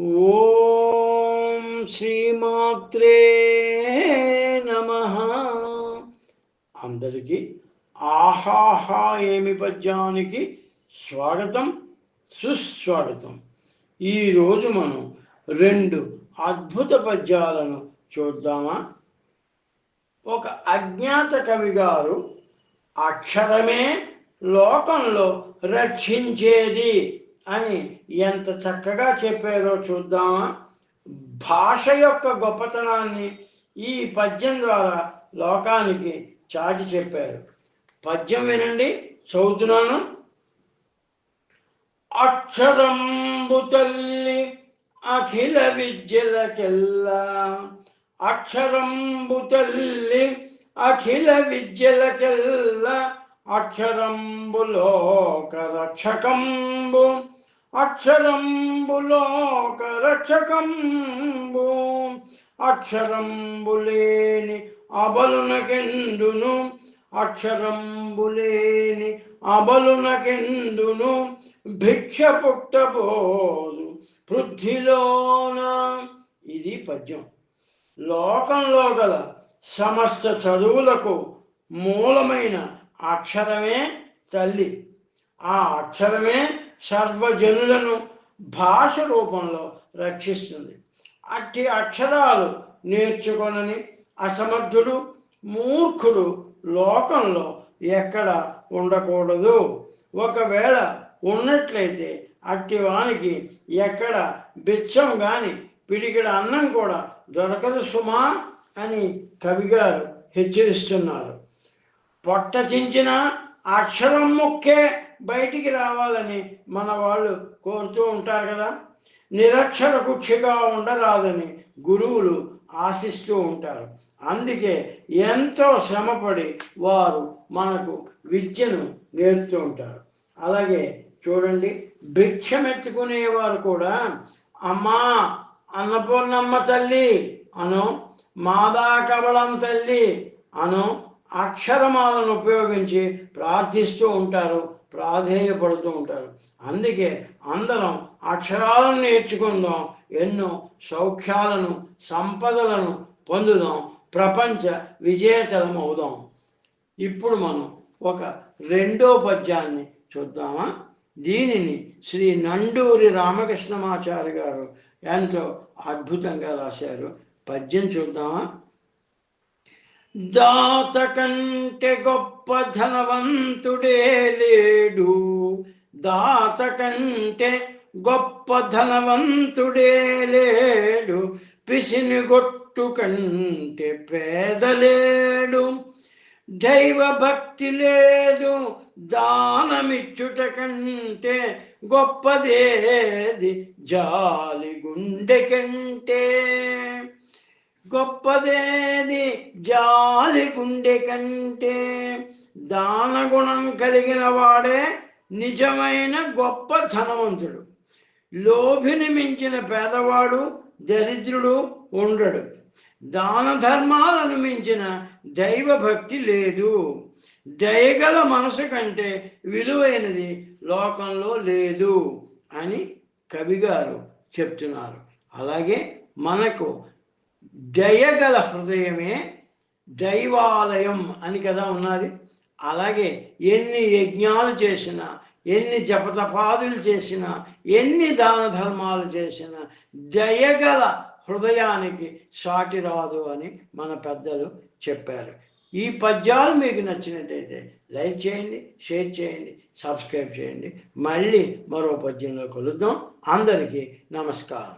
ఓం శ్రీమాత్రే నమ. అందరికీ ఆహాహా ఏమి పద్యానికి స్వాగతం సుస్వాగతం. ఈరోజు మనం రెండు అద్భుత పద్యాలను చూద్దామా? ఒక అజ్ఞాత కవి గారు అక్షరమే లోకంలో రక్షించేది. అని ఎంత చక్కగా చెప్పారో చూద్దామా? భాష యొక్క గొప్పతనాన్ని ఈ పద్యం ద్వారా లోకానికి చాటి చెప్పారు. పద్యం వినండి చదువుతున్నాను. అక్షరంబు తల్లి అఖిల విద్యలకెల్లా అక్షరంబు తల్లి అఖిల విద్యలకెల్లా అక్షరంబులోక రక్షకంబు. అక్షరంబులోక రక్షకంబు అక్షరంబులేని అబలునకెందును? అక్షరంబులేని అబలునకెందును? భిక్ష పుట్టబోదు పృథ్విలోన. ఇది పద్యం. లోకంలో గల సమస్త చదువులకు మూలమైన అక్షరమే తల్లి. ఆ అక్షరమే సర్వజనులను భాష రూపంలో రక్షిస్తుంది. అట్టి అక్షరాలు నేర్చుకొనని అసమర్థుడు మూర్ఖుడు లోకంలో ఎక్కడ ఉండకూడదు. ఒకవేళ ఉన్నట్లయితే అట్టి వానికి ఎక్కడ బిచ్చం గాని పిడికిడ అన్నం కూడా దొరకదు సుమా అని కవిగారు హెచ్చరిస్తున్నారు. పొట్ట చించిన అక్షరం ముక్కే బయటికి రావాలని మన వాళ్ళు కోరుతూ ఉంటారు కదా. నిరక్షర కుక్షిగా ఉండరాదని గురువులు ఆశిస్తూ ఉంటారు. అందుకే ఎంతో శ్రమపడి వారు మనకు విద్యను నేర్పుతూ ఉంటారు. అలాగే చూడండి భిక్షమెత్తుకునేవారు కూడా అమ్మా అన్నపూర్ణమ్మ తల్లి అను మాదా కబళం తల్లి అను అక్షరమాలను ఉపయోగించి ప్రార్థిస్తూ ఉంటారు. ప్రాధేయపడుతూ ఉంటారు. అందుకే అందరం అక్షరాలను నేర్చుకుందాం ఎన్నో సౌఖ్యాలను సంపదలను పొందుదాం ప్రపంచ విజేతలం అవుదాం ఇప్పుడు మనం ఒక రెండో పద్యాన్ని చూద్దామా? దీనిని శ్రీ నండూరి రామకృష్ణమాచారి గారు ఎంతో అద్భుతంగా రాశారు. పద్యం చూద్దామా? దాత కంటే గొప్ప ధనవంతుడే లేడు. దాత కంటే గొప్ప ధనవంతుడే లేడు. పిసిని గొట్టు కంటే పేదలేడు దైవ భక్తి లేదు. దానమిచ్చుట కంటే గొప్పదేది జాలి గుండె కంటే. గొప్పదేది? జాలి గుండె కంటే దాన గుణం కలిగిన వాడే నిజమైన గొప్ప ధనవంతుడు. లోభిని మించిన పేదవాడు దరిద్రుడు ఉండడు. దాన ధర్మాలను మించిన దైవ భక్తి లేదు. దయగల మనసు కంటే విలువైనది లోకంలో లేదు అని కవిగారు చెప్తున్నారు. అలాగే మనకు దయగల హృదయమే దైవాలయం అని కదా ఉన్నది. అలాగే ఎన్ని యజ్ఞాలు చేసినా ఎన్ని జపతపాదులు చేసినా ఎన్ని దాన ధర్మాలు చేసినా దయగల హృదయానికి సాటి రాదు అని మన పెద్దలు చెప్పారు. ఈ పద్యాలు మీకు నచ్చినట్టయితే లైక్ చేయండి షేర్ చేయండి సబ్స్క్రైబ్ చేయండి. మళ్ళీ మరో పద్యంలో కలుద్దాం. అందరికీ నమస్కారం.